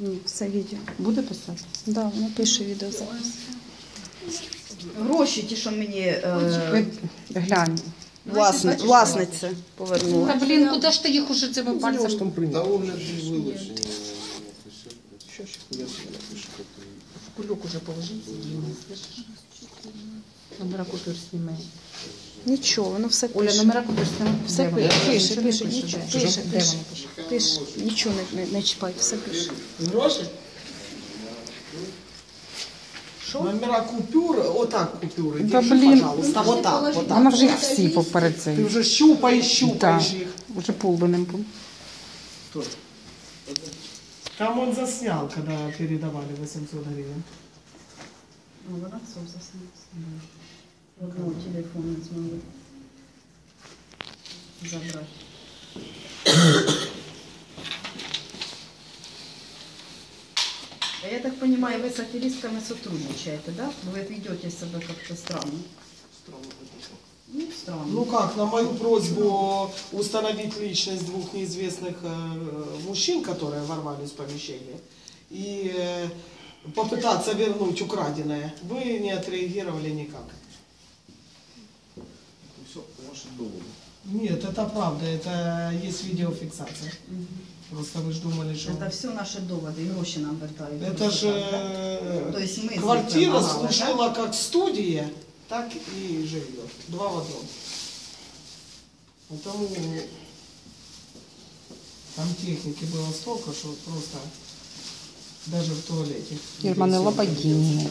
Ні, все відео. Буде писати? Да, вона пише відеозапис. Гроші, ті, що мені е, глянь. власни, власниця повернула. Та блін, куди ж ти їх уже цими Пальцем пальцями? там Та огляд і вилучення. Що ще хуя собі напишу, кульок уже положив, Діма, купюр сніми. Нічого, воно все Оля, пише. номера купюр сніми. Все Де пише, вони? пише, Нічого не пише, нічого, Де? пише, Де пише. воно пише? Пише, нічого не, не, не чіпай, все пише. Гроші? Що? Номера купюр, отак купюри. Та Держи, блін. пожалуйста, отак, отак. Вона вже їх всі поперед Ти цей. вже щупаєш, щупаєш Так. їх. Уже полбаним був. Там он заснял, когда передавали 800 гривен. Ну, вона все заснула. Одного телефону не змогли забрати. А Я так понимаю, вы с аферистками сотрудничаете, да? Вы ведете себя как-то странно. Ну, странно. Ну как, на мою просьбу установить личность двух неизвестных э, мужчин, которые ворвались в помещение, и э, попытаться вернуть украденное, вы не отреагировали никак долларов. Нет, это правда, это есть видеофиксация. Угу. Просто мы ж думали, что? Это все наши доводы, и гроші нам вертають. Это ж э, так, так? квартира служила так? як студія, так и жилье. Два в одном. Потому там техники было столько, что просто даже в туалете. Ирма, не лапай деньги.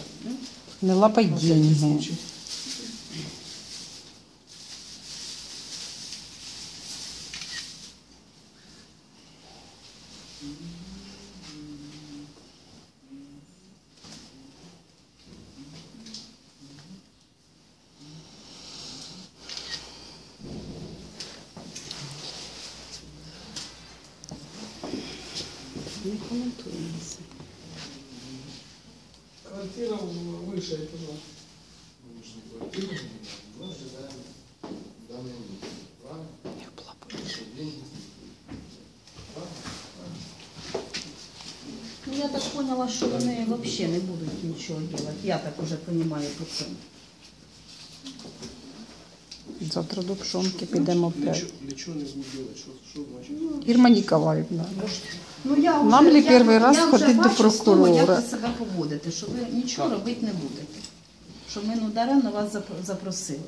Не лапай деньги. Случай. Не коментуємо це. Квартира в- выше этажа. Ми ж не ми ожидаємо даний місце. Правильно? Що деньги? Ну, я так поняла, що вони взагалі не будуть нічого робити. Я так уже розумію по цьому. Завтра до пшонки підемо Для опять. чого, для не будуть? Що, що значить? Ірма Ніколаївна. Ну, я Нам ли я- перший раз я вже ходити до бачу з того, прокурора? Як ви себе поводите, що ви нічого робити не будете. Що ми ну, даремно вас зап- запросили.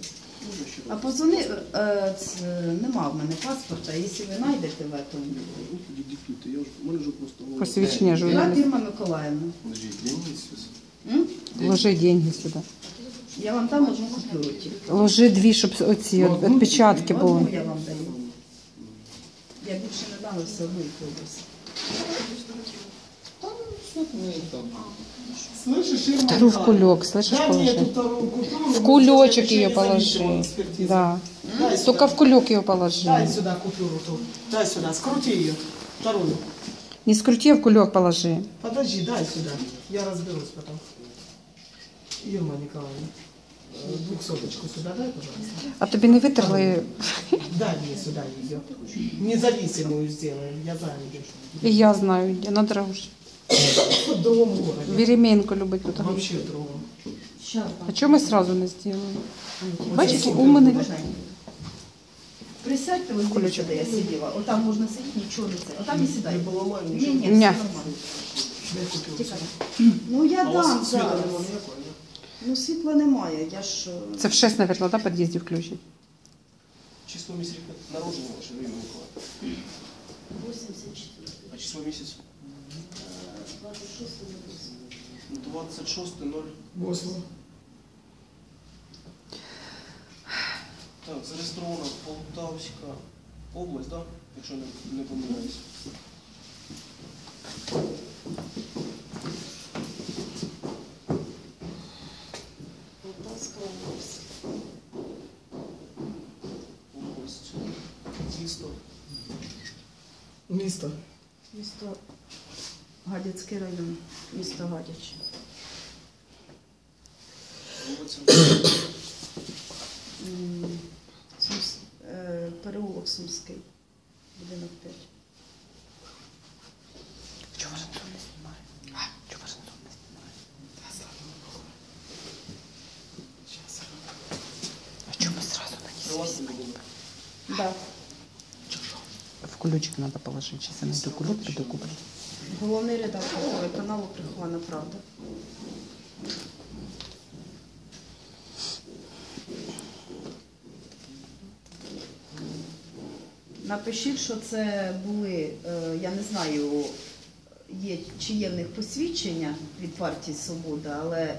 А позвони, е, ц- нема в мене паспорта, якщо ви знайдете в этом. Ну, тоді диктуйте. Я вже, у мене вже просто... голова- Посвідчення Град журналіста. Ірма Миколаївна. Подожди, деньги сейчас. М? Ложи деньги сюди. Я вам дам одну купюру тільки. Ложи дві, щоб оці от, відпечатки були. Одну я вам даю. Я більше не дам, все одно їх вивез. Там, що ми там? Слышишь, Ирма? Вторую в кулек, слышишь, Дай мне положи. эту вторую купюру. В мы кулечек заключение ее положи. зависимой экспертизы. Да. Дай Только сюда. в кулек ее положи. Дай сюда купюру ту. Дай сюда, скрути ее. Вторую. Не скрути, а в кулек положи. Подожди, дай сюда. Я разберусь потом. Ирма Николаевна. Двухсоточку сюда дай, пожалуйста. А тобі не витерли? Дай мне сюда ее. Независимую сделаем. Я знаю где. І я знаю, де на дорожі. В другом городе. Любить тут. Вообще в другом. А чого ми сразу не зробили? Бачите, у мене- Присядьте ось Кулечок. де я сиділа. Отам можна сидіти, нічого не це. Отам і сідай. Не Ні, ні, все Ня. нормально. Тікай. Ну я дам зараз. Ну світла немає, я ж... е, Це в 6, мабуть, да, під'їзді включить? Число місяця народження ваше Ірина Миколаївна. 84. А число місяця? 26 26 0. Восьмой. Так, зареєстрована Полтавська область, так? Да? Якщо не, не помиляюсь. Полтавська область. Область. Місто. Місто. Місто Гадяцький район. Місто Гадяч. Сумс... е, Переулок Сумський. Будинок 5. Чого ж тут не знімає? Да. В кулючик надо положить. Сейчас я найду кулек, приду куплю. Головний редактор телеканалу Прихована Правда. Напишіть, що це були, е, я не знаю, є, чи є в них посвідчення від партії Свобода, але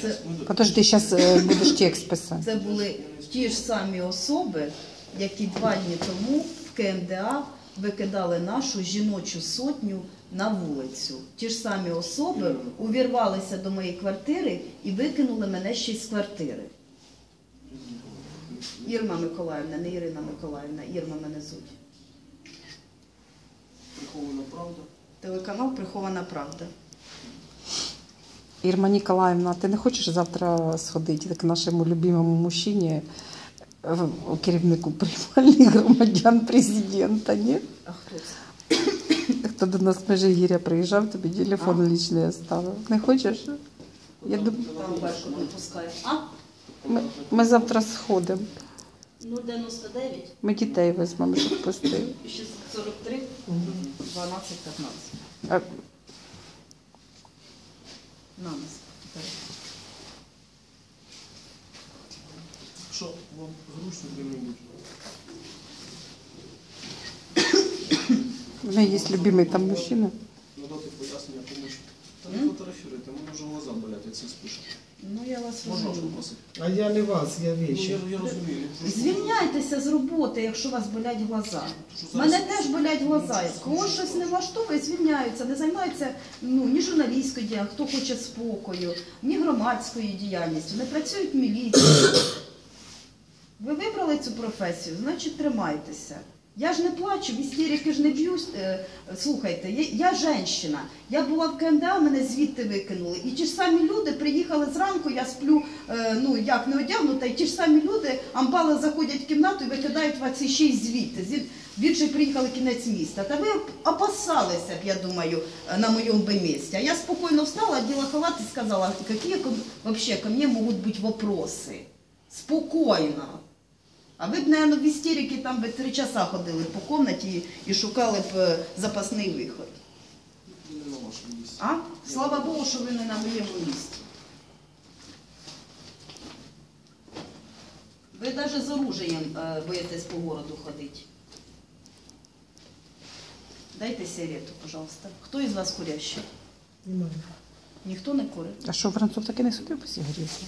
це, Подожди, сейчас будешь текст писать. це були ті ж самі особи, які два дні тому в КМДА викидали нашу жіночу сотню на вулицю. Ті ж самі особи увірвалися до моєї квартири і викинули мене ще й з квартири. Ірма Миколаївна, не Ірина Миколаївна, Ірма мене звуть. Прихована правда. Телеканал Прихована Правда. Ірма Ніколаївна, ти не хочеш завтра сходити к нашому любимому мужчині, керівнику приймальних громадян президента, ні? А хто це? Хто до нас в Межигір'я приїжджав, тобі телефон лічний оставив. Не хочеш? Я дум... Там Беркут не пускає. А? ми, ми завтра сходимо. 099 Ми дітей візьмемо, щоб пустити. 643 12 15. А, На нас. Що вам зручно де-небудь? У мене є любимий там мужчина. Надати пояснення комусь. Та не фотографіруйте, мене вже глаза болять, я цих спишу. Ну я вас Можна розумію. попросити? А я не вас, я Ну, вещи. я, я розумію. я Звільняйтеся з роботи, якщо у вас болять глаза. Що У мене теж болять глаза. Кого щось не влаштовує, звільняються, не займаються ну, ні журналістською діяльністю, хто хоче спокою, ні громадською діяльністю, не працюють в міліції. Ви вибрали цю професію, значить тримайтеся. Я ж не плачу, в істерики ж не б'юсь. Е, Слухайте, я, женщина. Я була в КМДА, мене звідти викинули. І ті ж самі люди приїхали зранку, я сплю, е, ну як не одягнута, і ті ж самі люди амбали заходять в кімнату і викидають вас ще й звідти. Більше приїхали кінець міста. Та ви опасалися б, я думаю, е, на моєму би місці. А я спокійно встала, оділа халат і сказала, які вообще ко мне можуть бути вопроси. Спокійно. А ви б, мабуть, в істерики там би три часа ходили по кімнаті і шукали б е, запасний виход. А? Слава Богу, що ви не на моєму місці. Ви навіть з оружием е, боїтесь по городу ходити. Дайте сигарету, пожалуйста. Хто із вас курящий? Немає. Ніхто не курить? А що, Воронцов таки не судив по сигареті?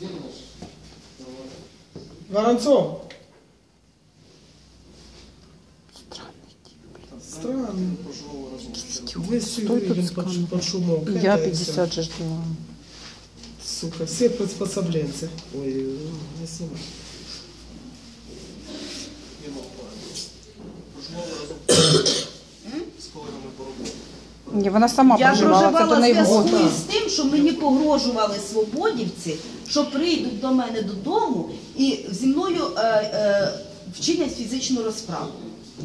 Воронцов, Странний тип. Так, Странно. Пожалуй, разом. ще раз. 200 Стой тут гривен с под, камерой. под шумок. Я Это и 50 же ждала. всё. Сука, все приспособленцы. Ой, не снимай. Ні, ну, Пожалуй, разом. З колегами по роботі. Ні, вона сама Я проживала, це до проживала в неї в зв'язку гості. год. з тим, що мені погрожували свободівці, що прийдуть до мене додому і зі мною е, е, вчинять фізичну розправу.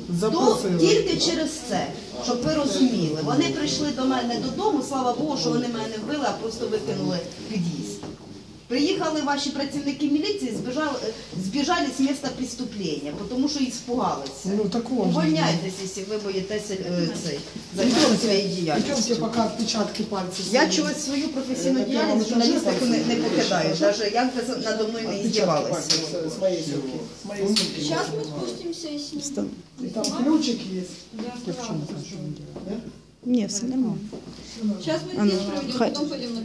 То Запросили. тільки через це, щоб ви розуміли. Вони прийшли до мене додому, слава Богу, що вони мене не вбили, а просто викинули під'їзд. Приїхали ваші працівники міліції, збіжали, збіжали з місця преступлення, тому що іспугалися. Ну, такого. Увольняйтесь, якщо ви боїтеся е, цей, займатися своєю Идемте, діяльністю. пока отпечатки пальцев. Я чогось свою професійну Я діяльність вам журналістику не, не покидаю, навіть як надо мною не Отпечатки здівалися. пальцев с моей сумки. С моей сумки. Сейчас мы спустимся и снимем. И там ключик есть. Ні, все нормально. Сейчас мы здесь проведем, потом пойдем на.